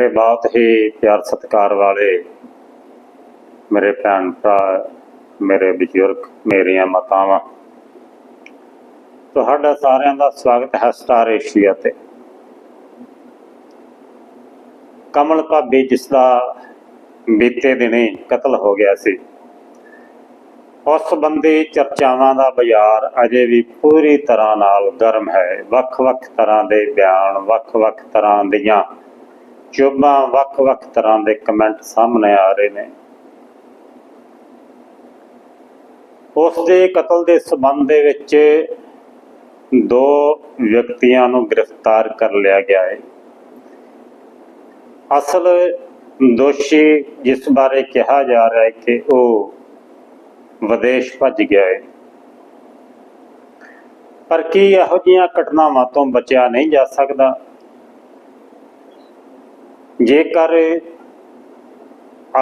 ਮੇਰੇ ਬਹੁਤ ਹੀ ਪਿਆਰ ਸਤਿਕਾਰ ਵਾਲੇ ਮੇਰੇ ਭੈਣ ਭਰਾ, ਮੇਰੇ ਬਜ਼ੁਰਗ, ਮੇਰੀਆਂ ਮਾਤਾਵਾਂ। ਤੁਹਾਡਾ ਸਾਰਿਆਂ ਦਾ ਸਵਾਗਤ ਹੈ ਸਟਾਰ ਏਸ਼ੀਆ ਤੇ। ਕਮਲ ਭਾਬੀ, ਜਿਸ ਦਾ ਬੀਤੇ ਦਿਨੇ ਕਤਲ ਹੋ ਗਿਆ ਸੀ, ਉਸ ਸੰਬੰਧੀ ਚਰਚਾਵਾਂ ਦਾ ਬਾਜ਼ਾਰ ਅਜੇ ਵੀ ਪੂਰੀ ਤਰ੍ਹਾਂ ਨਾਲ ਗਰਮ ਹੈ। ਵੱਖ-ਵੱਖ ਤਰ੍ਹਾਂ ਦੇ ਬਿਆਨ, ਵੱਖ-ਵੱਖ ਤਰ੍ਹਾਂ ਦੀਆਂ ਚੁੱਬਾਂ ਵੱਖ-ਵੱਖ ਤਰ੍ਹਾਂ ਦੇ ਕਮੈਂਟ ਸਾਹਮਣੇ ਆ ਰਹੇ ਨੇ। ਉਸ ਦੇ ਕਤਲ ਦੇ ਸਬੰਧ ਦੇ ਵਿੱਚ ਦੋ ਵਿਅਕਤੀਆਂ ਨੂੰ ਗ੍ਰਿਫਤਾਰ ਕਰ ਲਿਆ ਗਿਆ ਹੈ। ਅਸਲ ਦੋਸ਼ੀ ਜਿਸ ਬਾਰੇ ਕਿਹਾ ਜਾ ਰਿਹਾ ਹੈ ਕਿ ਉਹ ਵਿਦੇਸ਼ ਭੱਜ ਗਿਆ ਹੈ। ਪਰ ਕੀ ਇਹੋ ਜਿਹੀਆਂ ਘਟਨਾਵਾਂ ਤੋਂ ਬਚਿਆ ਨਹੀਂ ਜਾ ਸਕਦਾ? ਜੇਕਰ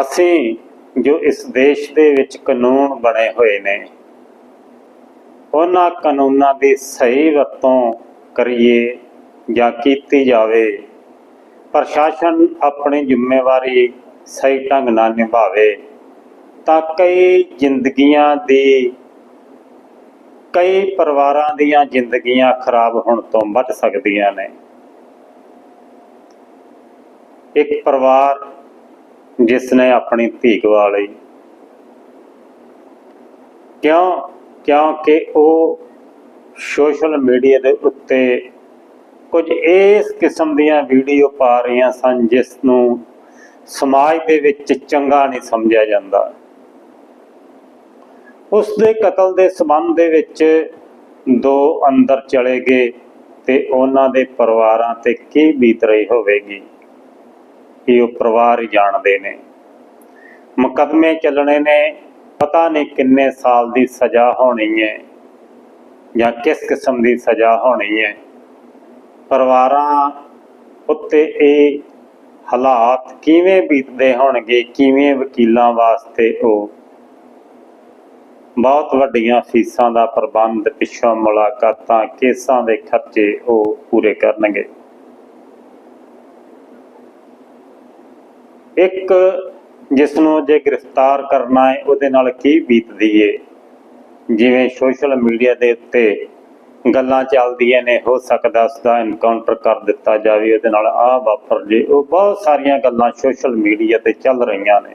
ਅਸੀਂ ਜੋ ਇਸ ਦੇਸ਼ ਦੇ ਵਿੱਚ ਕਾਨੂੰਨ ਬਣੇ ਹੋਏ ਨੇ, ਉਹਨਾਂ ਕਾਨੂੰਨਾਂ ਦੀ ਸਹੀ ਵਰਤੋਂ ਕਰੀਏ ਜਾਂ ਕੀਤੀ ਜਾਵੇ, ਪ੍ਰਸ਼ਾਸਨ ਆਪਣੀ ਜ਼ਿੰਮੇਵਾਰੀ ਸਹੀ ਢੰਗ ਨਾਲ ਨਿਭਾਵੇ, ਤਾਂ ਕਈ ਜ਼ਿੰਦਗੀਆਂ ਦੀ, ਕਈ ਪਰਿਵਾਰਾਂ ਦੀਆਂ ਜ਼ਿੰਦਗੀਆਂ ਖਰਾਬ ਹੋਣ ਤੋਂ ਬਚ ਸਕਦੀਆਂ ਨੇ। ਇੱਕ ਪਰਿਵਾਰ ਜਿਸ ਨੇ ਆਪਣੀ ਧੀ ਗਵਾ ਲਈ। ਕਿਉਂ? ਕਿਉਂਕਿ ਉਹ ਸੋਸ਼ਲ ਮੀਡੀਆ ਦੇ ਉੱਤੇ ਕੁਝ ਇਸ ਕਿਸਮ ਦੀਆਂ ਵੀਡੀਓ ਪਾ ਰਹੀਆਂ ਸਨ ਜਿਸ ਨੂੰ ਸਮਾਜ ਦੇ ਵਿੱਚ ਚੰਗਾ ਨਹੀਂ ਸਮਝਿਆ ਜਾਂਦਾ। ਉਸ ਦੇ ਕਤਲ ਦੇ ਸਬੰਧ ਦੇ ਵਿੱਚ ਦੋ ਅੰਦਰ ਚਲੇ ਗਏ ਤੇ ਉਹਨਾਂ ਦੇ ਪਰਿਵਾਰਾਂ ਤੇ ਕੀ ਬੀਤ ਰਹੀ ਹੋਵੇਗੀ? ਇਹ ਉਹ ਪਰਿਵਾਰ ਹੀ ਜਾਣਦੇ ਨੇ। ਮੁਕੱਦਮੇ ਚੱਲਣੇ ਨੇ, ਪਤਾ ਨਹੀਂ ਕਿੰਨੇ ਸਾਲ ਦੀ ਸਜ਼ਾ ਹੋਣੀ ਹੈ ਜਾਂ ਕਿਸ ਕਿਸਮ ਦੀ ਸਜ਼ਾ ਹੋਣੀ ਹੈ। ਪਰਿਵਾਰਾਂ ਉੱਤੇ ਇਹ ਹਾਲਾਤ ਕਿਵੇਂ ਬੀਤਦੇ ਹੋਣਗੇ, ਕਿਵੇਂ ਵਕੀਲਾਂ ਵਾਸਤੇ ਉਹ ਬਹੁਤ ਵੱਡੀਆਂ ਫੀਸਾਂ ਦਾ ਪ੍ਰਬੰਧ, ਪਿੱਛੋਂ ਮੁਲਾਕਾਤਾਂ, ਕੇਸਾਂ ਦੇ ਖਰਚੇ ਉਹ ਪੂਰੇ ਕਰਨਗੇ। ਇੱਕ ਜਿਸ ਨੂੰ ਜੇ ਗ੍ਰਿਫਤਾਰ ਕਰਨਾ ਹੈ, ਉਹਦੇ ਨਾਲ ਕੀ ਬੀਤਦੀ ਏ? ਜਿਵੇਂ ਸੋਸ਼ਲ ਮੀਡੀਆ ਦੇ ਉੱਤੇ ਗੱਲਾਂ ਚੱਲਦੀਆਂ ਨੇ, ਹੋ ਸਕਦਾ ਉਸ ਦਾ ਕਰ ਦਿੱਤਾ ਜਾਵੇ, ਉਹਦੇ ਨਾਲ ਆਹ ਵਾਪਰ ਜੇ। ਉਹ ਬਹੁਤ ਸਾਰੀਆਂ ਗੱਲਾਂ ਸੋਸ਼ਲ ਮੀਡੀਆ ਤੇ ਚੱਲ ਰਹੀਆਂ ਨੇ।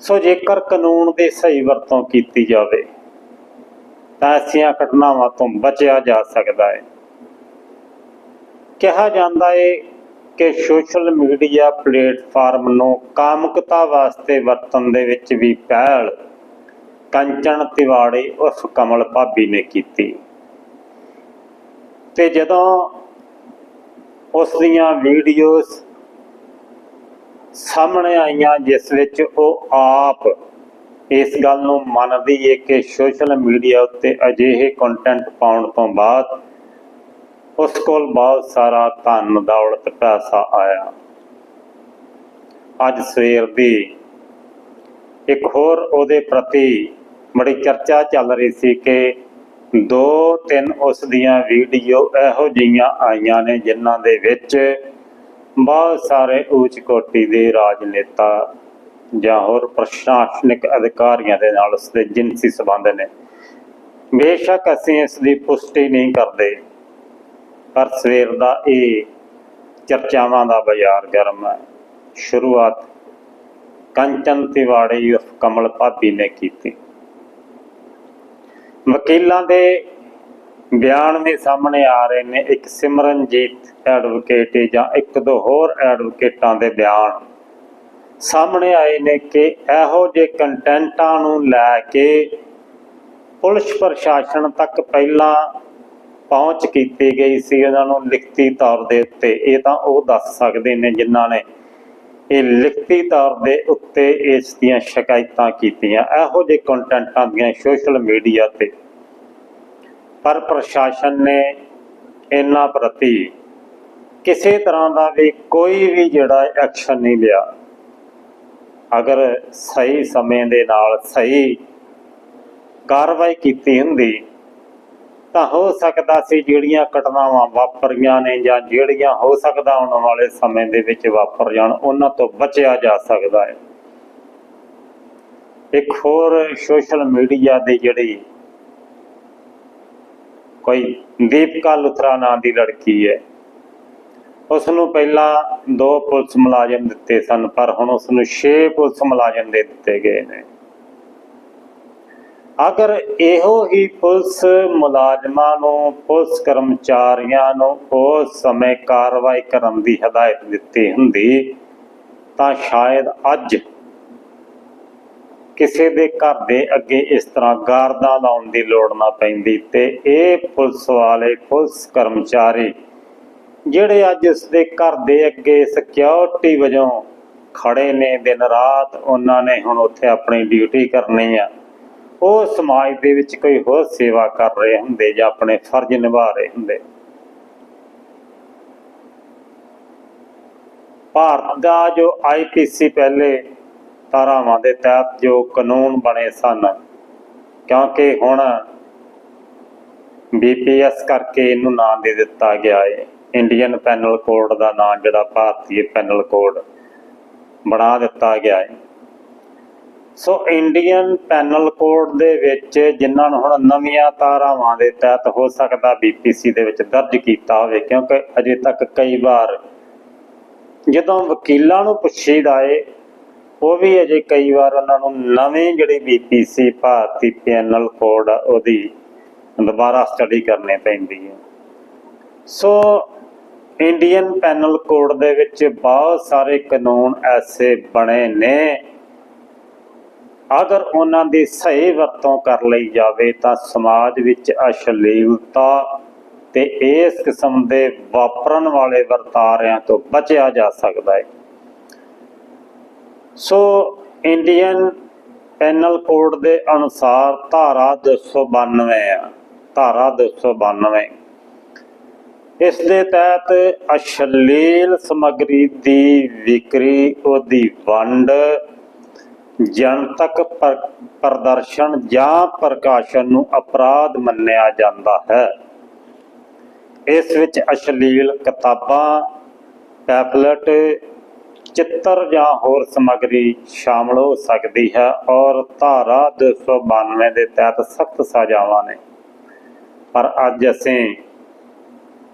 ਸੋ ਜੇਕਰ ਕਾਨੂੰਨ ਦੀ ਸਹੀ ਵਰਤੋਂ ਕੀਤੀ ਜਾਵੇ, ਤਾਂ ਐਸੀਆਂ ਘਟਨਾਵਾਂ ਤੋਂ ਬਚਿਆ ਜਾ ਸਕਦਾ ਹੈ। ਕਿਹਾ ਜਾਂਦਾ ਹੈ ਕਿ ਸੋਸ਼ਲ ਮੀਡੀਆ ਪਲੇਟਫਾਰਮ ਨੂੰ ਕਾਮਕਤਾ ਵਾਸਤੇ ਵਰਤਣ ਦੇ ਵਿੱਚ ਵੀ ਪਹਿਲ। ਕੰਚਨ ਤਿਵਾੜੀ ਉਸ ਕਮਲ ਭਾਬੀ ਨੇ ਕੀਤੀ। ਤੇ ਜਦੋਂ ਉਸ ਦੀਆਂ ਵੀਡੀਓਜ਼ ਸਾਹਮਣੇ ਆਈਆਂ, ਜਿਸ ਵਿੱਚ ਉਹ ਆਪ ਇਸ ਗੱਲ ਨੂੰ ਮੰਨਦੀ ਏ ਕਿ ਸੋਸ਼ਲ ਮੀਡੀਆ ਉੱਤੇ ਅਜਿਹੇ ਕੰਟੈਂਟ ਪਾਉਣ ਤੋਂ ਬਾਅਦ ਉਸ ਕੋਲ ਬਹੁਤ ਸਾਰਾ ਧਨ, ਦੌਲਤ, ਪੈਸਾ ਆਇਆ। ਅੱਜ ਸਵੇਰ ਦੀ ਇੱਕ ਹੋਰ ਉਹਦੇ ਪ੍ਰਤੀ ਬੜੀ ਚਰਚਾ ਚੱਲ ਰਹੀ ਸੀ ਕਿ ਦੋ ਤਿੰਨ ਉਸ ਦੀਆਂ ਵੀਡੀਓ ਇਹੋ ਜਿਹੀਆਂ ਆਈਆਂ ਨੇ ਜਿਨ੍ਹਾਂ ਦੇ ਵਿੱਚ ਬਹੁਤ ਸਾਰੇ ਉੱਚ ਕੋਟੀ ਦੇ ਰਾਜਨੇਤਾ ਜਾਂ ਹੋਰ ਪ੍ਰਸ਼ਾਸਨਿਕ ਅਧਿਕਾਰੀਆਂ ਦੇ ਨਾਲ ਉਸ ਦੇ ਜਿਨਸੀ ਸਬੰਧ ਨੇ। ਬੇਸ਼ੱਕ ਅਸੀਂ ਇਸ ਦੀ ਪੁਸ਼ਟੀ ਨਹੀਂ ਕਰਦੇ। ਪਰ ਸਵੇਰ ਦਾ ਇਹ ਚਰਚਾਵਾਂ ਦਾ ਬਾਜ਼ਾਰ ਗਰਮ ਹੈ। ਸ਼ੁਰੂਆਤ ਕੰਚਨ ਤਿਵਾੜੀ ਉਰਫ ਕਮਲ ਭਾਬੀ ਨੇ ਕੀਤੀ। ਵਕੀਲਾਂ ਦੇ ਬਿਆਨ ਵੀ ਸਾਹਮਣੇ ਆ ਰਹੇ ਨੇ। ਇੱਕ ਸਿਮਰਨਜੀਤ ਐਡਵੋਕੇਟ ਜਾਂ ਇੱਕ ਦੋ ਹੋਰ ਐਡਵੋਕੇਟਾਂ ਦੇ ਬਿਆਨ ਸਾਹਮਣੇ ਆਏ ਨੇ ਕਿ ਇਹੋ ਜਿਹੇ ਕੰਟੈਂਟਾਂ ਨੂੰ ਲੈ ਕੇ ਪੁਲਿਸ ਪ੍ਰਸ਼ਾਸਨ ਤੱਕ ਪਹਿਲਾਂ ਪਹੁੰਚ ਕੀਤੀ ਗਈ ਸੀ, ਉਹਨਾਂ ਨੂੰ ਲਿਖਤੀ ਤੌਰ ਦੇ ਉੱਤੇ। ਇਹ ਤਾਂ ਉਹ ਦੱਸ ਸਕਦੇ ਨੇ ਜਿਨ੍ਹਾਂ ਨੇ ਇਹ ਲਿਖਤੀ ਤੌਰ ਦੇ ਉੱਤੇ ਇਸ ਦੀਆਂ ਸ਼ਿਕਾਇਤਾਂ ਕੀਤੀਆਂ। ਇਹੋ ਜਿਹੇ ਕੰਟੈਂਟਾਂ ਦੀਆਂ ਸੋਸ਼ਲ ਮੀਡੀਆ ਤੇ। ਪਰ ਪ੍ਰਸ਼ਾਸਨ ਨੇ ਇਹਨਾਂ ਪ੍ਰਤੀ ਕਿਸੇ ਤਰ੍ਹਾਂ ਦਾ ਵੀ ਕੋਈ ਵੀ ਜਿਹੜਾ ਐਕਸ਼ਨ ਨਹੀਂ ਲਿਆ। ਅਗਰ ਸਹੀ ਸਮੇਂ ਦੇ ਨਾਲ ਸਹੀ ਕਾਰਵਾਈ ਕੀਤੀ ਹੁੰਦੀ ਤਾਂ ਹੋ ਸਕਦਾ ਸੀ ਜਿਹੜੀਆਂ ਘਟਨਾਵਾਂ ਵਾਪਰੀਆਂ ਨੇ ਜਾਂ ਜਿਹੜੀਆਂ ਹੋ ਸਕਦਾ ਆਉਣ ਵਾਲੇ ਸਮੇਂ ਦੇ ਵਿੱਚ ਵਾਪਰ ਜਾਣ, ਉਹਨਾਂ ਤੋਂ ਬਚਿਆ ਜਾ ਸਕਦਾ ਹੈ। ਇੱਕ ਹੋਰ ਸੋਸ਼ਲ ਮੀਡੀਆ ਦੀ ਜਿਹੜੀ ਕੋਈ ਦੀਪਕਾ ਲੁਥਰਾ ਨਾਂ ਦੀ ਲੜਕੀ ਹੈ ਉਸ ਨੂੰ ਪਹਿਲਾਂ ਦੋ ਪੁਲਿਸ ਮੁਲਾਜ਼ਮ ਦਿੱਤੇ ਸਨ, ਪਰ ਹੁਣ ਉਸ ਨੂੰ 6 ਪੁਲਿਸ ਮੁਲਾਜ਼ਮ ਦੇ ਦਿੱਤੇ ਗਏ ਨੇ। ਅਗਰ ਇਹੋ ਹੀ ਪੁਲਿਸ ਮੁਲਾਜ਼ਮਾਂ ਨੂੰ, ਪੁਲਿਸ ਕਰਮਚਾਰੀਆਂ ਨੂੰ ਉਸ ਸਮੇਂ ਕਾਰਵਾਈ ਕਰਨ ਦੀ ਹਦਾਇਤ ਦਿੱਤੀ ਹੁੰਦੀ, ਤਾਂ ਸ਼ਾਇਦ ਅੱਜ ਕਿਸੇ ਦੇ ਘਰ ਦੇ ਅੱਗੇ ਇਸ ਤਰ੍ਹਾਂ ਗਾਰਦਾਂ ਲਾਉਣ ਦੀ ਲੋੜ ਨਾ ਪੈਂਦੀ ਤੇ ਇਹ ਪੁਲਿਸ ਵਾਲੇ, ਪੁਲਿਸ ਕਰਮਚਾਰੀ ਜਿਹੜੇ ਅੱਜ ਇਸ ਦੇ ਘਰ ਦੇ ਅੱਗੇ ਸਿਕਿਉਰਿਟੀ ਵਜੋਂ ਖੜੇ ਨੇ, ਦਿਨ ਰਾਤ ਉਹਨਾਂ ਨੇ ਹੁਣ ਉੱਥੇ ਆਪਣੀ ਡਿਊਟੀ ਕਰਨੀ ਆ। ਉਹ ਸਮਾਜ ਦੇ ਵਿੱਚ ਕੋਈ ਹੋਰ ਸੇਵਾ ਕਰ ਰਹੇ ਹੁੰਦੇ ਜਾਂ ਆਪਣੇ ਫਰਜ਼ ਨਿਭਾ ਰਹੇ ਹੁੰਦੇ। ਭਾਰਤ ਦਾ ਜੋ ਆਈਪੀਸੀ ਪਹਿਲੇ ਧਾਰਾਵਾਂ ਦੇ ਤਹਿਤ ਜੋ ਕਾਨੂੰਨ ਬਣੇ ਸਨ, ਕਿਉਂਕਿ ਹੁਣ ਬੀਪੀਐਸ ਕਰਕੇ ਇਹਨੂੰ ਨਾਂ ਦੇ ਦਿੱਤਾ ਗਿਆ ਹੈ ਇੰਡੀਅਨ ਪੈਨਲ ਕੋਡ ਦਾ ਨਾਂ ਜਿਹੜਾ ਭਾਰਤੀ ਪੈਨਲ ਕੋਡ ਬਣਾ ਦਿੱਤਾ ਗਿਆ ਹੈ ਸੋ ਇੰਡੀਅਨ ਪੈਨਲ ਕੋਡ ਦੇ ਵਿੱਚ ਜਿਨ੍ਹਾਂ ਨੂੰ ਹੁਣ ਨਵੀਆਂ ਧਾਰਾਵਾਂ ਦੇ ਤਹਿਤ ਹੋ ਸਕਦਾ ਬੀਪੀਸੀ ਦੇ ਵਿੱਚ ਦਰਜ ਕੀਤਾ ਹੋਵੇ, ਕਿਉਂਕਿ ਅਜੇ ਤੱਕ ਕਈ ਵਾਰ ਜਦੋਂ ਵਕੀਲਾਂ ਨੂੰ ਪੁੱਛੀਦਾ ਏ, ਉਹ ਵੀ ਅਜੇ ਕਈ ਵਾਰ ਉਹਨਾਂ ਨੂੰ ਨਵੇਂ ਜਿਹੜੀ ਬੀਪੀਸੀ ਭਾਰਤੀ ਪੈਨਲ ਕੋਡ ਉਹਦੀ ਦੁਬਾਰਾ ਸਟੱਡੀ ਕਰਨੀ ਪੈਂਦੀ ਹੈ ਸੋ ਇੰਡੀਅਨ ਪੈਨਲ ਕੋਡ ਦੇ ਵਿੱਚ ਬਹੁਤ ਸਾਰੇ ਕਾਨੂੰਨ ਐਸੇ ਬਣੇ ਨੇ ਅਗਰ ਉਹਨਾਂ ਦੀ ਸਹੀ ਵਰਤੋਂ ਕਰ ਲਈ ਜਾਵੇ ਤਾਂ ਸਮਾਜ ਵਿੱਚ ਅਸ਼ਲੀਲਤਾ ਤੇ ਇਸ ਕਿਸਮ ਦੇ ਵਾਪਰਨ ਵਾਲੇ ਵਰਤਾਰਿਆਂ ਤੋਂ ਬਚਿਆ ਜਾ ਸਕਦਾ ਹੈ। ਸੋ ਇੰਡੀਅਨ ਪੈਨਲ ਕੋਡ ਦੇ ਅਨੁਸਾਰ ਧਾਰਾ 292 ਆ, ਧਾਰਾ 292 ਇਸ ਦੇ ਤਹਿਤ ਅਸ਼ਲੀਲ ਸਮੱਗਰੀ ਦੀ ਵਿਕਰੀ, ਉਹਦੀ ਵੰਡ ਜਨਤਕ ਪ੍ਰਦਰਸ਼ਨ ਜਾਂ ਪ੍ਰਕਾਸ਼ਨ ਨੂੰ ਅਪਰਾਧ ਮੰਨਿਆ ਜਾਂਦਾ ਹੈ। ਇਸ ਵਿੱਚ ਅਸ਼ਲੀਲ ਕਿਤਾਬਾਂ, ਪੈਪਲੇਟ, ਚਿੱਤਰ ਜਾਂ ਹੋਰ ਸਮੱਗਰੀ ਸ਼ਾਮਲ ਹੋ ਸਕਦੀ ਹੈ ਔਰ ਧਾਰਾ 292 ਦੇ ਤਹਿਤ ਸਖਤ ਸਜ਼ਾਵਾਂ ਨੇ। ਪਰ ਅੱਜ ਅਸੀਂ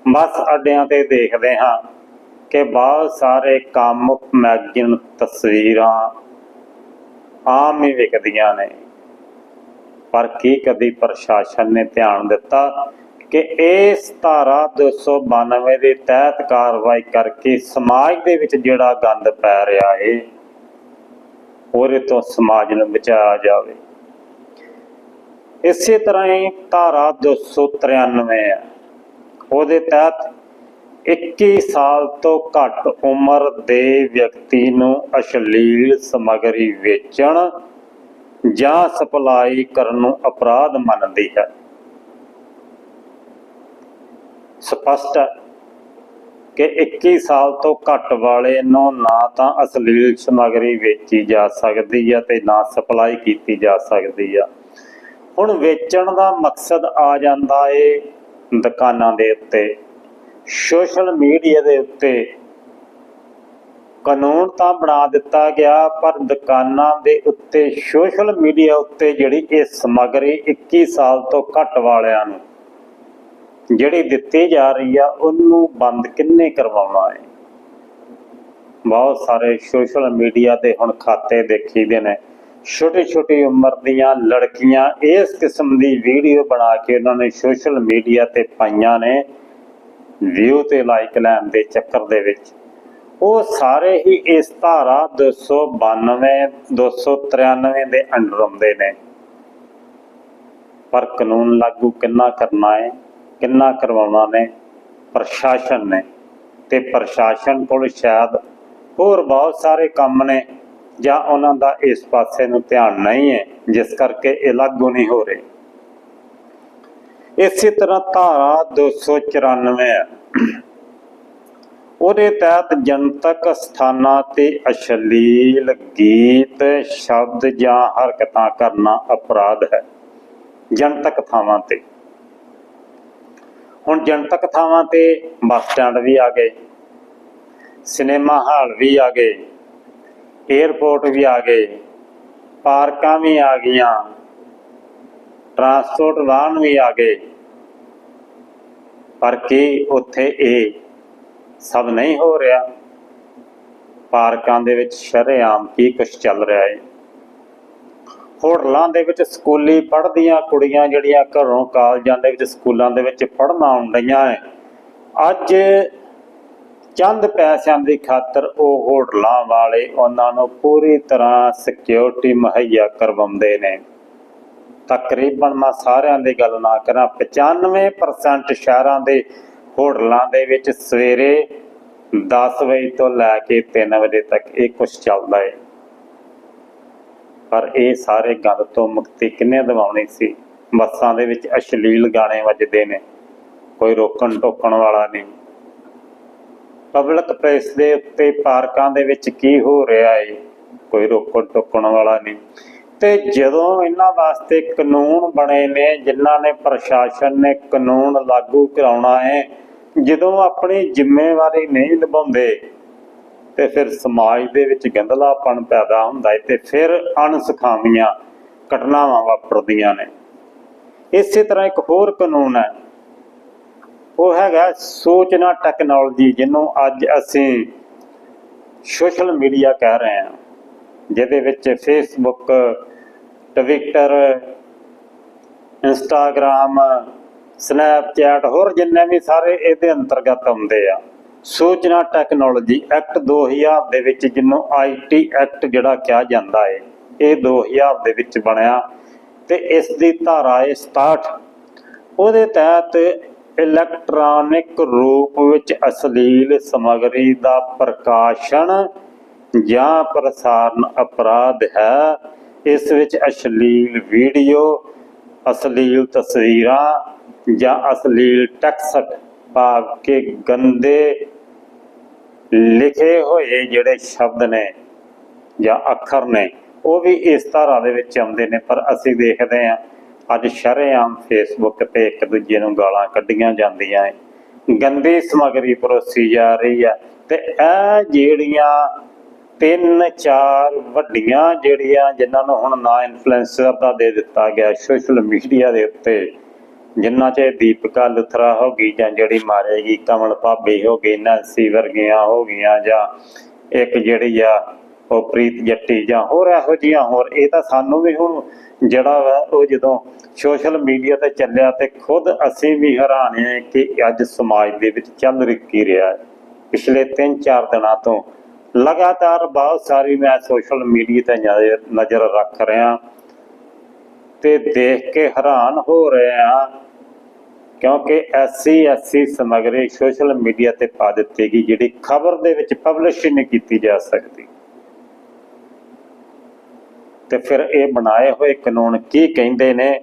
ਬੱਸ ਅੱਡਿਆਂ ਤੇ ਦੇਖਦੇ ਹਾਂ ਕਿ ਬਹੁਤ ਸਾਰੇ ਕਾਮੁਕ ਮੈਗਜ਼ੀਨ ਤਸਵੀਰਾਂ ਆਮ ਹੀ ਵਿਕਦੀਆਂ ਨੇ। ਪਰ ਕੀ ਕਦੀ ਪ੍ਰਸ਼ਾਸਨ ਨੇ ਧਿਆਨ ਦਿੱਤਾ ਕਿ ਇਸ ਧਾਰਾ 292 ਦੇ ਤਹਿਤ ਕਾਰਵਾਈ ਕਰਕੇ ਸਮਾਜ ਦੇ ਵਿੱਚ ਜਿਹੜਾ ਗੰਦ ਪੈ ਰਿਹਾ ਏ, ਉਹਦੇ ਤੋਂ ਸਮਾਜ ਨੂੰ ਬਚਾਇਆ ਜਾਵੇ। ਇਸੇ ਤਰ੍ਹਾਂ ਹੀ ਧਾਰਾ 293 ਹੈ ਉਹਦੇ ਤਹਿਤ 21 ਸਾਲ ਤੋਂ ਘੱਟ ਉਮਰ ਦੇ ਵਿਅਕਤੀ ਨੂੰ ਅਸ਼ਲੀਲ ਸਮੱਗਰੀ ਵੇਚਣ ਜਾਂ ਸਪਲਾਈ ਕਰਨ ਨੂੰ ਅਪਰਾਧ ਮੰਨਦੀ ਹੈ। ਸਪਸ਼ਟ ਹੈ ਕਿ 21 ਸਾਲ ਤੋਂ ਘੱਟ ਵਾਲੇ ਨੂੰ ਨਾ ਤਾਂ ਅਸ਼ਲੀਲ ਸਮੱਗਰੀ ਵੇਚੀ ਜਾ ਸਕਦੀ ਹੈ ਤੇ ਨਾ ਸਪਲਾਈ ਕੀਤੀ ਜਾ ਸਕਦੀ ਹੈ। ਹੁਣ ਵੇਚਣ ਦਾ ਮਕਸਦ ਆ ਜਾਂਦਾ ਏ ਦੁਕਾਨਾਂ ਦੇ ਉੱਤੇ। ਸੋਸ਼ਲ ਮੀਡੀਆ ਦੇ ਉੱਤੇ ਕਾਨੂੰਨ ਤਾਂ ਬਣਾ ਦਿੱਤਾ ਗਿਆ, ਪਰ ਦੁਕਾਨਾਂ ਦੇ ਉੱਤੇ, ਸੋਸ਼ਲ ਮੀਡੀਆ ਉੱਤੇ ਜਿਹੜੀ ਇਹ ਸਮੱਗਰੀ 21 ਸਾਲ ਤੋਂ ਘੱਟ ਵਾਲਿਆਂ ਨੂੰ ਜਿਹੜੀ ਦਿੱਤੀ ਜਾ ਰਹੀ ਆ, ਉਹਨੂੰ ਬੰਦ ਕਿੰਨੇ ਕਰਵਾਉਣਾ ਹੈ ਬਹੁਤ ਸਾਰੇ ਸੋਸ਼ਲ ਮੀਡੀਆ ਤੇ ਹੁਣ ਖਾਤੇ ਦੇਖੀਦੇ ਨੇ। ਛੋਟੀ ਛੋਟੀ ਉਮਰ ਦੀਆਂ ਲੜਕੀਆਂ ਇਸ ਕਿਸਮ ਦੀ ਵੀਡੀਓ ਬਣਾ ਕੇ ਉਹਨਾਂ ਨੇ ਸੋਸ਼ਲ ਮੀਡੀਆ ਤੇ ਪਾਈਆਂ ਨੇ। ਵਿਊ ਤੇ ਲਾਈਕ ਲੈਣ ਦੇ ਚੱਕਰ ਦੇ ਵਿੱਚ। ਉਹ ਸਾਰੇ ਹੀ ਇਸ ਧਾਰਾ 292 293 ਦੇ ਅੰਡਰ ਆਉਂਦੇ ਨੇ। ਪਰ ਕਾਨੂੰਨ ਲਾਗੂ ਕਿੰਨਾ ਕਰਨਾ ਹੈ, ਕਿੰਨਾ ਕਰਵਾਉਣਾ ਨੇ? ਪ੍ਰਸ਼ਾਸਨ ਨੇ। ਤੇ ਪ੍ਰਸ਼ਾਸਨ ਕੋਲ ਸ਼ਾਇਦ ਹੋਰ ਬਹੁਤ ਸਾਰੇ ਕੰਮ ਨੇ, ਜਾਂ ਉਹਨਾਂ ਦਾ ਇਸ ਪਾਸੇ ਨੂੰ ਧਿਆਨ ਨਹੀਂ ਹੈ, ਜਿਸ ਕਰਕੇ ਇਹ ਲਾਗੂ ਨਹੀਂ ਹੋ ਰਹੇ। ਇਸੇ ਤਰ੍ਹਾਂ ਧਾਰਾ 294 ਹੈ। ਉਹਦੇ ਤਹਿਤ ਜਨਤਕ ਸਥਾਨਾਂ ਤੇ ਅਸ਼ਲੀਲ ਗੀਤ, ਸ਼ਬਦ ਜਾਂ ਹਰਕਤਾਂ ਕਰਨਾ ਅਪਰਾਧ ਹੈ, ਜਨਤਕ ਥਾਵਾਂ ਤੇ। ਹੁਣ ਜਨਤਕ ਥਾਵਾਂ ਤੇ ਬੱਸ ਸਟੈਂਡ ਵੀ ਆ ਗਏ, ਸਿਨੇਮਾ ਹਾਲ ਵੀ ਆ ਗਏ 에ਅਰਪੋਰਟ ਵੀ ਆ ਗਏ, ਪਾਰਕਾਂ ਵੀ ਆ ਗਈਆਂ, ਟਰਾਂਸਪੋਰਟ ਵਾਹਨ ਵੀ ਆ ਗਏ। ਪਰ ਕੀ ਉੱਥੇ ਇਹ ਸਭ ਨਹੀਂ ਹੋ ਰਿਹਾ? ਪਾਰਕਾਂ ਦੇ ਵਿੱਚ ਸ਼ਰੇਆਮ ਕੀ ਕੁਝ ਚੱਲ ਰਿਹਾ ਹੈ ਹੋਟਲਾਂ ਦੇ ਵਿੱਚ ਸਕੂਲੀ ਪੜ੍ਹਦੀਆਂ ਕੁੜੀਆਂ ਜਿਹੜੀਆਂ ਘਰੋਂ ਕਾਲਜਾਂ ਦੇ ਵਿੱਚ ਸਕੂਲਾਂ ਦੇ ਵਿੱਚ ਪੜ੍ਹਨ ਆਉਂਦੀਆਂ ਹੈ ਅੱਜ ਚੰਦ ਪੈਸਿਆਂ ਦੀ ਖਾਤਰ ਉਹ ਹੋਟਲਾਂ ਵਾਲੇ ਉਹਨਾਂ ਨੂੰ ਪੂਰੀ ਤਰ੍ਹਾਂ ਸਿਕਿਉਰਿਟੀ ਮੁਹੱਈਆ ਕਰਵਾਉਂਦੇ ਨੇ। ਤਕਰੀਬਨ ਮੈਂ ਸਾਰਿਆਂ ਦੀ ਗੱਲ ਨਾ ਕਰਾਂ 95% ਸ਼ਹਿਰਾਂ ਦੇ ਹੋਟਲਾਂ ਦੇ ਵਿੱਚ ਸਵੇਰੇ 10 ਵਜੇ ਤੋਂ ਲੈ ਕੇ 3 ਵਜੇ ਤੱਕ ਇਹ ਕੁਝ ਚੱਲਦਾ ਹੈ ਪਰ ਇਹ ਸਾਰੇ ਗੰਦ ਤੋਂ ਮੁਕਤੀ ਕਿੰਨੇ ਦਿਵਾਉਣੀ ਸੀ? ਬੱਸਾਂ ਦੇ ਵਿੱਚ ਅਸ਼ਲੀਲ ਗਾਣੇ ਵੱਜਦੇ ਨੇ, ਕੋਈ ਰੋਕਣ ਟੋਕਣ ਵਾਲਾ ਨਹੀਂ। ਪਬਲਿਕ ਪਲੇਸ ਦੇ ਉੱਤੇ ਪਾਰਕਾਂ ਦੇ ਵਿੱਚ ਕੀ ਹੋ ਰਿਹਾ ਹੈ ਕੋਈ ਰੋਕਣ ਟੋਕਣ ਵਾਲਾ ਨਹੀਂ। ਤੇ ਜਦੋਂ ਇਹਨਾਂ ਵਾਸਤੇ ਕਾਨੂੰਨ ਬਣੇ ਨੇ, ਜਿਨ੍ਹਾਂ ਨੇ ਪ੍ਰਸ਼ਾਸਨ ਨੇ ਕਾਨੂੰਨ ਲਾਗੂ ਕਰਾਉਣਾ ਹੈ, ਜਦੋਂ ਆਪਣੀ ਜ਼ਿੰਮੇਵਾਰੀ ਨਹੀਂ ਨਿਭਾਉਂਦੇ, ਤੇ ਫਿਰ ਸਮਾਜ ਦੇ ਵਿੱਚ ਗੰਦਲਾਪਣ ਪੈਦਾ ਹੁੰਦਾ ਹੈ ਤੇ ਫਿਰ ਅਣਸੁਖਾਵੀਆਂ ਘਟਨਾਵਾਂ ਵਾਪਰਦੀਆਂ ਨੇ। ਇਸੇ ਤਰ੍ਹਾਂ ਇੱਕ ਹੋਰ ਕਾਨੂੰਨ ਹੈ। ਉਹ ਹੈਗਾ ਸੂਚਨਾ ਟੈਕਨੋਲੋਜੀ, ਜਿਹਨੂੰ ਅੱਜ ਅਸੀਂ ਸੋਸ਼ਲ ਮੀਡੀਆ ਕਹਿ ਰਹੇ ਹਾਂ। ਜਿਹਦੇ ਵਿੱਚ ਫੇਸਬੁੱਕ ਟਵਿੱਟਰ ਇੰਸਟਾਗ੍ਰਾਮ ਸਨੈਪਚੈਟ ਹੋਰ ਜਿੰਨੇ ਵੀ ਸਾਰੇ ਇਹਦੇ ਅੰਤਰਗਤ ਆਉਂਦੇ ਆ। ਸੂਚਨਾ ਟੈਕਨੋਲੋਜੀ ਐਕਟ 2000 ਦੇ ਵਿੱਚ ਜਿਹਨੂੰ ਆਈਟੀ ਐਕਟ ਜਿਹੜਾ ਕਿਹਾ ਜਾਂਦਾ ਹੈ ਇਹ 2000 ਦੇ ਵਿੱਚ ਬਣਿਆ ਤੇ ਇਸ ਦੀ ਧਾਰਾ ਹੈ 67 ਉਹਦੇ ਤਹਿਤ ਇਲੈਕਟ੍ਰੋਨਿਕ ਰੂਪ ਵਿੱਚ ਅਸ਼ਲੀਲ ਸਮੱਗਰੀ ਦਾ ਪ੍ਰਕਾਸ਼ਨ ਜਾਂ ਪ੍ਰਸਾਰਨ ਅਪਰਾਧ ਹੈ, ਇਸ ਵਿੱਚ ਅਸ਼ਲੀਲ ਵੀਡੀਓ, ਅਸ਼ਲੀਲ ਤਸਵੀਰਾਂ ਜਾਂ ਅਸ਼ਲੀਲ ਟੈਕਸਟ ਭਾਵ ਕਿ ਗੰਦੇ ਲਿਖੇ ਹੋਏ ਜਿਹੜੇ ਸ਼ਬਦ ਨੇ ਜਾਂ ਅੱਖਰ ਨੇ, ਉਹ ਵੀ ਇਸ ਧਾਰਾ ਦੇ ਵਿੱਚ ਆਉਂਦੇ ਨੇ, ਪਰ ਅਸੀਂ ਦੇਖਦੇ ਹਾਂ, ਅੱਜ ਸ਼ਰੇਆਮ ਫੇਸਬੁੱਕ ਤੇ ਇੱਕ ਦੂਜੇ ਨੂੰ ਗਾਲਾਂ ਕੱਢੀਆਂ ਜਾਂਦੀਆਂ ਹੈ ਗੰਦੀ ਸਮੱਗਰੀ ਪਰੋਸੀ ਜਾ ਰਹੀ ਹੈ ਤੇ ਇਹ ਜਿਹੜੀਆਂ ਤਿੰਨ ਚਾਰ ਵੱਡੀਆਂ ਜਿਹੜੀਆਂ ਜਿਨ੍ਹਾਂ ਨੂੰ ਹੁਣ ਨਾਂ ਇਨਫਲੂਐਂਸਰ ਦਾ ਦੇ ਦਿੱਤਾ ਗਿਆ ਸੋਸ਼ਲ ਮੀਡੀਆ ਦੇ ਉੱਤੇ ਜਿਨ੍ਹਾਂ 'ਚ ਦੀਪਿਕਾ ਲੁਥਰਾ ਹੋ ਗਈ ਜਾਂ ਜਿਹੜੀ ਮਾਰੇਗੀ ਕਮਲ ਭਾਬੀ ਹੋ ਗਈ ਨੈਂਸੀ ਵਰਗੀਆਂ ਹੋ ਗਈਆਂ ਜਾਂ ਇੱਕ ਜਿਹੜੀ ਆ ਉਹ ਪ੍ਰੀਤ ਜੱਟੀ ਜਾਂ ਹੋਰ ਇਹੋ ਜਿਹੀਆਂ ਹੋਰ, ਇਹ ਤਾਂ ਸਾਨੂੰ ਵੀ ਹੁਣ ਜਿਹੜਾ ਵਾ ਉਹ ਜਦੋਂ ਸੋਸ਼ਲ ਮੀਡੀਆ ਤੇ ਚੱਲਿਆ ਤੇ ਖੁਦ ਅਸੀਂ ਵੀ ਹੈਰਾਨ ਹਾਂ ਕਿ ਅੱਜ ਸਮਾਜ ਦੇ ਵਿੱਚ ਚੱਲ ਰਿ- ਕੀ ਰਿਹਾ ਹੈ। ਪਿਛਲੇ 3-4 ਦਿਨਾਂ ਤੋਂ ਲਗਾਤਾਰ ਬਹੁਤ ਸਾਰੀ ਮੈਂ ਸੋਸ਼ਲ ਮੀਡੀਆ ਤੇ ਨਜ਼ਰ- ਰੱਖ ਰਿਹਾ ਤੇ ਦੇਖ ਕੇ ਹੈਰਾਨ ਹੋ ਰਿਹਾ ਕਿਉਂਕਿ ਐਸੀ ਐਸੀ ਸਮੱਗਰੀ ਸੋਸ਼ਲ ਮੀਡੀਆ ਤੇ ਪਾ ਦਿੱਤੀ ਗਈ ਜਿਹੜੀ ਖਬਰ ਦੇ ਵਿੱਚ ਪਬਲਿਸ਼ ਹੀ ਨਹੀਂ ਕੀਤੀ ਜਾ ਸਕਦੀ। ਤੇ ਫਿਰ ਇਹ ਬਣਾਏ ਹੋਏ ਕਾਨੂੰਨ ਕੀ ਕਹਿੰਦੇ ਨੇ?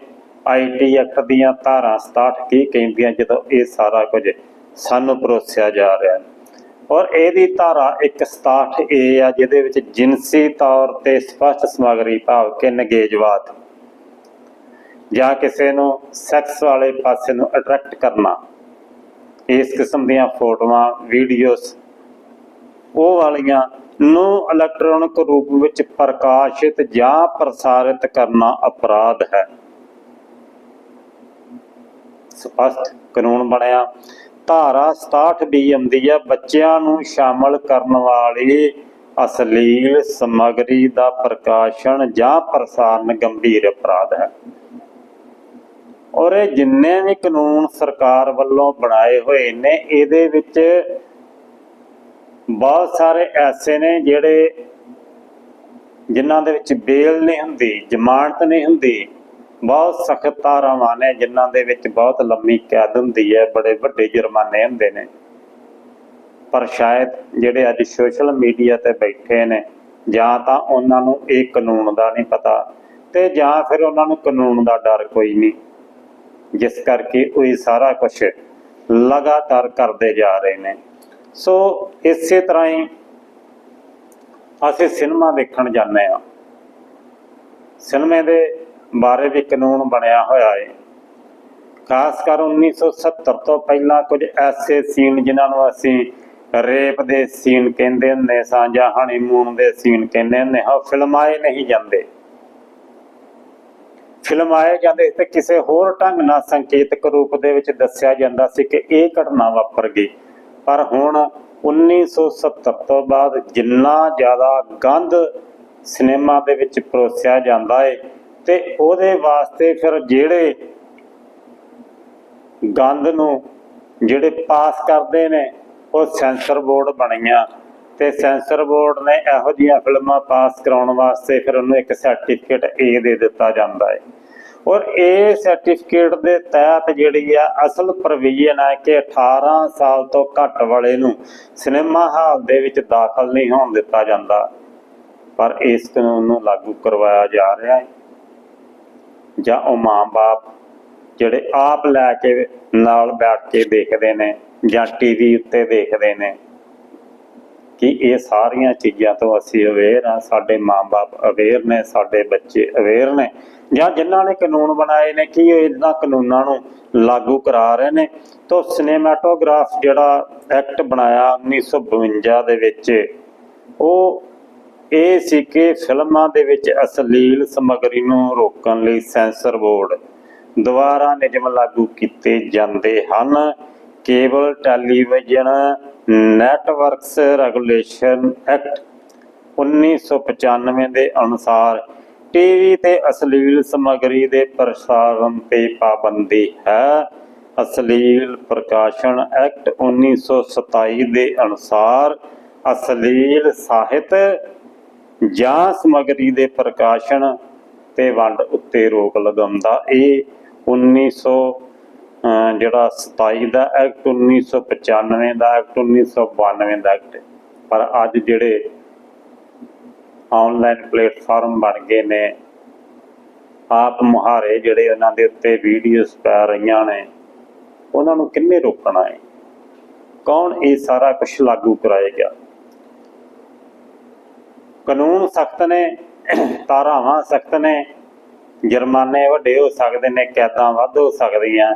ਆਈਟੀ ਐਕਟ ਦੀਆਂ ਧਾਰਾ 67 ਕੀ ਕਹਿੰਦੀਆਂ ਜਦੋਂ ਇਹ ਸਾਰਾ ਕੁਝ ਸਾਨੂੰ ਪਰੋਸਿਆ ਜਾ ਰਿਹਾ ਹੈ? ਔਰ ਇਹਦੀ ਧਾਰਾ 167 ਏ ਆ, ਜਿਹਦੇ ਵਿੱਚ ਜਿਨਸੀ ਤੌਰ ਤੇ ਸਪਸ਼ਟ ਸਮੱਗਰੀ ਭਾਵ ਕਿ ਨਗੇਜਵਾਦ। ਜਾਂ ਕਿਸੇ ਨੂੰ ਸੈਕਸ ਵਾਲੇ ਪਾਸੇ ਨੂੰ ਅਟਰੈਕਟ ਕਰਨਾ। ਇਸ ਕਿਸਮ ਦੀਆਂ ਫੋਟੋਆਂ, ਵੀਡੀਓਜ਼, ਉਹ ਵਾਲੀਆਂ ਨੂੰ ਇਲੈਕਟ੍ਰੋਨਿਕ ਰੂਪ ਵਿੱਚ ਪ੍ਰਕਾਸ਼ਿਤ ਜਾਂ ਪ੍ਰਸਾਰਿਤ ਕਰਨਾ ਅਪਰਾਧ ਹੈ। ਸਪਸ਼ਟ ਕਾਨੂੰਨ ਬਣਿਆ। ਧਾਰਾ 67 ਬੀ ਆਉਂਦੀ ਹੈ। ਬੱਚਿਆਂ ਨੂੰ ਸ਼ਾਮਲ ਕਰਨ ਵਾਲੀ ਅਸ਼ਲੀਲ ਸਮੱਗਰੀ ਦਾ ਪ੍ਰਕਾਸ਼ਨ ਜਾਂ ਪ੍ਰਸਾਰਨ ਗੰਭੀਰ ਅਪਰਾਧ ਹੈ। ਔਰ ਇਹ ਜਿੰਨੇ ਵੀ ਕਾਨੂੰਨ ਸਰਕਾਰ ਵੱਲੋਂ ਬਣਾਏ ਹੋਏ ਨੇ, ਇਹਦੇ ਵਿੱਚ ਬਹੁਤ ਸਾਰੇ ਐਸੇ ਨੇ ਜਿਹੜੇ ਜਿਨ੍ਹਾਂ ਦੇ ਵਿੱਚ ਬੇਲ ਨਹੀਂ ਹੁੰਦੀ, ਜ਼ਮਾਨਤ ਨਹੀਂ ਹੁੰਦੀ ਬਹੁਤ ਸਖਤ ਧਾਰਾਵਾਂ ਨੇ, ਜਿਨ੍ਹਾਂ ਦੇ ਵਿੱਚ ਬਹੁਤ ਲੰਮੀ ਕੈਦ ਹੁੰਦੀ ਹੈ, ਬੜੇ ਵੱਡੇ ਜੁਰਮਾਨੇ ਹੁੰਦੇ ਨੇ। ਪਰ ਸ਼ਾਇਦ ਜਿਹੜੇ ਅੱਜ ਸੋਸ਼ਲ ਮੀਡੀਆ ਤੇ ਬੈਠੇ ਨੇ, ਜਾਂ ਤਾਂ ਉਹਨਾਂ ਨੂੰ ਇਹ ਕਾਨੂੰਨ ਦਾ ਨਹੀਂ ਪਤਾ, ਤੇ ਜਾਂ ਫਿਰ ਉਹਨਾਂ ਨੂੰ ਕਾਨੂੰਨ ਦਾ ਡਰ ਕੋਈ ਨਹੀਂ, ਜਿਸ ਕਰਕੇ ਉਹ ਇਹ ਸਾਰਾ ਕੁਝ ਲਗਾਤਾਰ ਕਰਦੇ ਜਾ ਰਹੇ ਨੇ। ਸੋ ਇਸੇ ਤਰ੍ਹਾਂ ਹੀ ਅਸੀਂ ਸਿਨੇਮਾ ਦੇਖਣ ਜਾਂਦੇ ਆ ਸਿਨੇਮੇ ਦੇ ਬਾਰੇ ਵੀ ਕਾਨੂੰਨ ਬਣਿਆ ਹੋਇਆ ਹੈ ਖਾਸ ਕਰ 1970 ਤੋਂ ਪਹਿਲਾਂ ਕੁਝ ਐਸੇ ਸੀਨ ਜਿਨ੍ਹਾਂ ਨੂੰ ਅਸੀਂ ਰੇਪ ਦੇ ਸੀਨ ਕਹਿੰਦੇ ਹੁੰਦੇ ਸਾਂ ਜਾਂ ਹਨੀਮੂਨ ਦੇ ਸੀਨ ਕਹਿੰਦੇ ਹੁੰਦੇ ਹਾਂ ਫਿਲਮਾਏ ਨਹੀਂ ਜਾਂਦੇ। ਫਿਲਮਾਏ ਜਾਂਦੇ ਤੇ ਕਿਸੇ ਹੋਰ ਢੰਗ ਨਾਲ ਸੰਕੇਤਕ ਰੂਪ ਦੇ ਵਿੱਚ ਦੱਸਿਆ ਜਾਂਦਾ ਸੀ ਕਿ ਇਹ ਘਟਨਾ ਵਾਪਰ ਗਈ। ਪਰ ਹੁਣ 1970 ਤੋਂ ਬਾਅਦ ਜਿੰਨਾ ਜ਼ਿਆਦਾ ਗੰਦ ਸਿਨੇਮਾ ਦੇ ਵਿੱਚ ਪਰੋਸਿਆ ਜਾਂਦਾ ਹੈ ਤੇ ਉਹਦੇ ਵਾਸਤੇ ਫਿਰ ਜਿਹੜੇ ਗੰਦ ਨੂੰ ਜਿਹੜੇ ਪਾਸ ਕਰਦੇ ਨੇ, ਉਹ ਸੈਂਸਰ ਬੋਰਡ ਬਣੀਆਂ। ਤੇ ਸੈਂਸਰ ਬੋਰਡ ਨੇ ਇਹੋ ਜਿਹੀਆਂ ਫਿਲਮਾਂ ਪਾਸ ਕਰਾਉਣ ਵਾਸਤੇ ਫਿਰ ਉਹਨੂੰ ਇੱਕ ਸਰਟੀਫਿਕੇਟ ਏ ਦੇ ਦਿੱਤਾ ਜਾਂਦਾ ਹੈ ਔਰ ਇਹ ਸਰਟੀਫਿਕੇਟ ਦੇ ਤਹਿਤ ਜਿਹੜੀ ਆ, ਅਸਲ ਪ੍ਰੋਵੀਜ਼ਨ ਹੈ ਕਿ 18 ਸਾਲ ਤੋਂ ਘੱਟ ਵਾਲੇ ਨੂੰ ਸਿਨੇਮਾ ਹਾਲ ਦੇ ਵਿੱਚ ਦਾਖਲ ਨਹੀਂ ਹੋਣ ਦਿੱਤਾ ਜਾਂਦਾ। ਪਰ ਇਸ ਕਾਨੂੰਨ ਨੂੰ ਲਾਗੂ ਕਰਵਾਇਆ ਜਾ ਰਿਹਾ ਹੈ ਜਾਂ ਉਹ ਮਾਂ-ਬਾਪ ਜਿਹੜੇ ਆਪ ਲੈ ਕੇ ਨਾਲ ਬੈਠ ਕੇ ਦੇਖਦੇ ਨੇ ਜਾਂ ਟੀਵੀ ਉੱਤੇ ਦੇਖਦੇ ਨੇ ਕਿ ਇਹ ਸਾਰੀਆਂ ਚੀਜ਼ਾਂ ਤੋਂ ਅਸੀਂ ਅਵੇਅਰ ਹਾਂ, ਸਾਡੇ ਮਾਂ-ਬਾਪ ਅਵੇਅਰ ਨੇ, ਸਾਡੇ ਬੱਚੇ ਅਵੇਅਰ ਨੇ ਜਾਂ ਜਿਨ੍ਹਾਂ ਨੇ ਕਾਨੂੰਨ ਬਣਾਏ ਨੇ ਕਿ ਉਹ ਇਹਨਾਂ ਕਾਨੂੰਨਾਂ ਨੂੰ ਲਾਗੂ ਕਰਾ ਰਹੇ ਨੇ। ਤਾਂ ਸਿਨੇਮੈਟੋਗ੍ਰਾਫ ਜਿਹੜਾ ਐਕਟ ਬਣਾਇਆ 1952 ਦੇ ਵਿੱਚ, ਉਹ ਇਹ ਸੀ ਕਿ ਫਿਲਮਾਂ ਦੇ ਵਿੱਚ ਅਸ਼ਲੀਲ ਸਮੱਗਰੀ ਨੂੰ ਰੋਕਣ ਲਈ ਸੈਂਸਰ ਬੋਰਡ। ਦੁਆਰਾ ਨਿਯਮ ਲਾਗੂ ਕੀਤੇ ਜਾਂਦੇ ਹਨ। Cable television networks regulation act 1995 ਦੇ ਅਨੁਸਾਰ ਟੀਵੀ ਤੇ ਅਸ਼ਲੀਲ ਸਮੱਗਰੀ ਦੇ ਪ੍ਰਸਾਰਣ ਤੇ ਪਾਬੰਦੀ ਹੈ। ਅਸ਼ਲੀਲ ਪ੍ਰਕਾਸ਼ਨ ਐਕਟ 1927 ਦੇ ਅਨੁਸਾਰ ਅਸ਼ਲੀਲ ਸਾਹਿਤ ਜਾਂ ਸਮੱਗਰੀ ਦੇ ਪ੍ਰਕਾਸ਼ਨ ਤੇ ਵੰਡ ਉੱਤੇ ਰੋਕ ਲਗਾਉਂਦਾ। ਇਹ 1900 ਅਹ, ਜਿਹੜਾ 27 ਦਾ ਐਕਟ 1995 ਦਾ ਐਕਟ 1992 ਦਾ ਐਕਟ ਪਰ ਅੱਜ ਜਿਹੜੇ ਆਨਲਾਈਨ ਪਲੇਟਫਾਰਮ ਬਣ ਗਏ ਨੇ, ਆਪ ਮੁਹਾਰੇ ਜਿਹੜੇ ਉਹਨਾਂ ਦੇ ਉੱਤੇ ਵੀਡੀਓਜ਼ ਪੈ ਰਹੀਆਂ ਨੇ, ਉਹਨਾਂ ਨੂੰ ਕਿੰਨੇ ਰੋਕਣਾ ਹੈ? ਕੌਣ ਇਹ ਸਾਰਾ ਕੁਝ ਲਾਗੂ ਕਰਾਏਗਾ? ਕਾਨੂੰਨ ਸਖਤ ਨੇ, ਧਾਰਾਵਾਂ ਸਖਤ ਨੇ, ਜੁਰਮਾਨੇ ਵੱਡੇ ਹੋ ਸਕਦੇ ਨੇ, ਕੈਦਾਂ ਵੱਧ ਹੋ ਸਕਦੀਆਂ।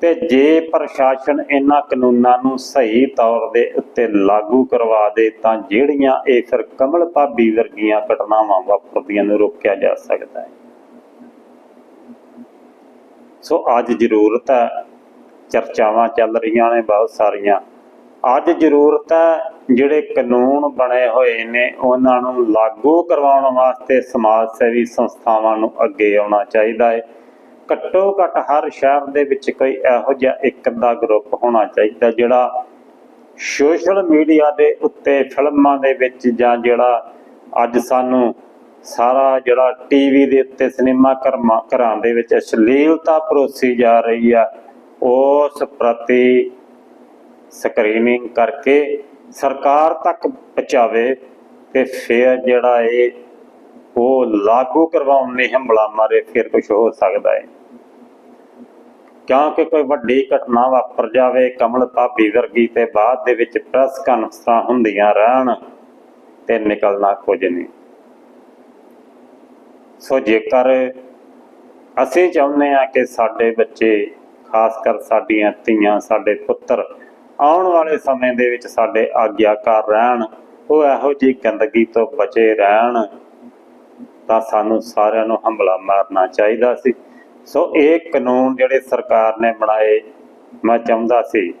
ਤੇ ਜੇ ਪ੍ਰਸ਼ਾਸਨ ਇਹਨਾਂ ਕਾਨੂੰਨਾਂ ਨੂੰ ਸਹੀ ਤੌਰ ਦੇ ਉੱਤੇ ਲਾਗੂ ਕਰਵਾ ਦੇ, ਤਾਂ ਜਿਹੜੀਆਂ ਇਹ ਫਿਰ ਕਮਲ ਭਾਬੀ ਵਰਗੀਆਂ ਘਟਨਾਵਾਂ ਵਾਪਰਦੀਆਂ ਨੂੰ ਰੋਕਿਆ ਜਾ ਸਕਦਾ ਹੈ। ਸੋ ਅੱਜ ਜ਼ਰੂਰਤ ਹੈ, ਚਰਚਾਵਾਂ ਚੱਲ ਰਹੀਆਂ ਨੇ ਬਹੁਤ ਸਾਰੀਆਂ। ਅੱਜ ਜ਼ਰੂਰਤ ਹੈ, ਜਿਹੜੇ ਕਾਨੂੰਨ ਬਣੇ ਹੋਏ ਨੇ, ਉਹਨਾਂ ਨੂੰ ਲਾਗੂ ਕਰਵਾਉਣ ਵਾਸਤੇ ਸਮਾਜ ਸੇਵੀ ਸੰਸਥਾਵਾਂ ਨੂੰ ਅੱਗੇ ਆਉਣਾ ਚਾਹੀਦਾ ਹੈ। ਘੱਟੋ ਘੱਟ ਹਰ ਸ਼ਹਿਰ ਦੇ ਵਿੱਚ ਕੋਈ ਇਹੋ ਜਿਹਾ ਇੱਕ ਅੱਧਾ ਗਰੁੱਪ ਹੋਣਾ ਚਾਹੀਦਾ, ਜਿਹੜਾ ਸੋਸ਼ਲ ਮੀਡੀਆ ਦੇ ਉੱਤੇ ਫਿਲਮਾਂ ਦੇ ਵਿੱਚ ਜਾਂ ਜਿਹੜਾ ਅੱਜ ਸਾਨੂੰ ਸਾਰਾ ਜਿਹੜਾ ਟੀਵੀ ਦੇ ਉੱਤੇ ਸਿਨੇਮਾ ਘਰਮਾ ਘਰਾਂ ਦੇ ਵਿੱਚ ਅਸ਼ਲੀਲਤਾ ਪਰੋਸੀ ਜਾ ਰਹੀ ਆ, ਉਸ ਪ੍ਰਤੀ ਸਕਰੀਨਿੰਗ ਕਰਕੇ ਸਰਕਾਰ ਤੱਕ ਪਹੁੰਚਾਵੇ ਤੇ ਫਿਰ ਜਿਹੜਾ ਇਹ ਉਹ ਲਾਗੂ ਕਰਵਾਉਣ ਲਈ ਹਮਲਾ ਮਾਰੇ ਫਿਰ ਕੁਝ ਹੋ ਸਕਦਾ ਹੈ। ਕਿਉਂਕਿ ਕੋਈ ਵੱਡੀ ਘਟਨਾ ਵਾਪਰ ਜਾਵੇ, ਕਮਲ ਭਾਬੀ ਵਰਗੀ ਤੇ ਬਾਅਦ ਦੇ ਵਿੱਚ ਪ੍ਰੈਸ ਕਾਨਫਰੰਸਾਂ ਹੁੰਦੀਆਂ ਰਹਿਣ ਤੇ ਨਿਕਲਣਾ ਕੁਝ ਨਹੀਂ। ਸੋ ਜੇਕਰ ਅਸੀਂ ਚਾਹੁੰਦੇ ਆ ਕਿ ਸਾਡੇ ਬੱਚੇ ਖਾਸ ਕਰ ਸਾਡੀਆਂ ਧੀਆਂ, ਸਾਡੇ ਪੁੱਤਰ ਆਉਣ ਵਾਲੇ ਸਮੇਂ ਦੇ ਵਿੱਚ ਸਾਡੇ ਆਗਿਆਕਾਰ ਰਹਿਣ, ਉਹ ਇਹੋ ਜਿਹੀ ਗੰਦਗੀ ਤੋਂ ਬਚੇ ਰਹਿਣ ਤਾਂ ਸਾਨੂੰ ਸਾਰਿਆਂ ਨੂੰ ਹਮਲਾ ਮਾਰਨਾ ਚਾਹੀਦਾ ਸੀ। ਸੋ ਇਹ ਕਾਨੂੰਨ ਜਿਹੜੇ ਸਰਕਾਰ ਨੇ ਬਣਾਏ, ਮੈਂ ਚਾਹੁੰਦਾ ਸੀ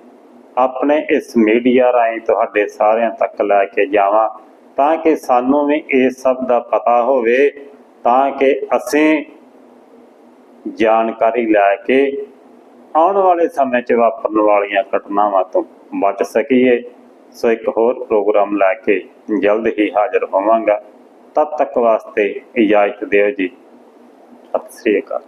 ਆਪਣੇ ਇਸ ਮੀਡੀਆ ਰਾਹੀਂ ਤੁਹਾਡੇ ਸਾਰਿਆਂ ਤੱਕ ਲੈ ਕੇ ਜਾਵਾਂ ਤਾਂ ਕਿ ਸਾਨੂੰ ਵੀ ਇਸ ਸਭ ਦਾ ਪਤਾ ਹੋਵੇ, ਤਾਂ ਕਿ ਅਸੀਂ ਜਾਣਕਾਰੀ ਲੈ ਕੇ ਆਉਣ ਵਾਲੇ ਸਮੇਂ 'ਚ ਵਾਪਰਨ ਵਾਲੀਆਂ ਘਟਨਾਵਾਂ ਤੋਂ ਬਚ ਸਕੀਏ। ਸੋ ਇੱਕ ਹੋਰ ਪ੍ਰੋਗਰਾਮ ਲੈ ਕੇ ਜਲਦ ਹੀ ਹਾਜ਼ਰ ਹੋਵਾਂਗਾ। ਤਦ ਤੱਕ ਵਾਸਤੇ ਇਜਾਜ਼ਤ ਦਿਓ ਜੀ। ਸਤਿ ਸ੍ਰੀ ਅਕਾਲ।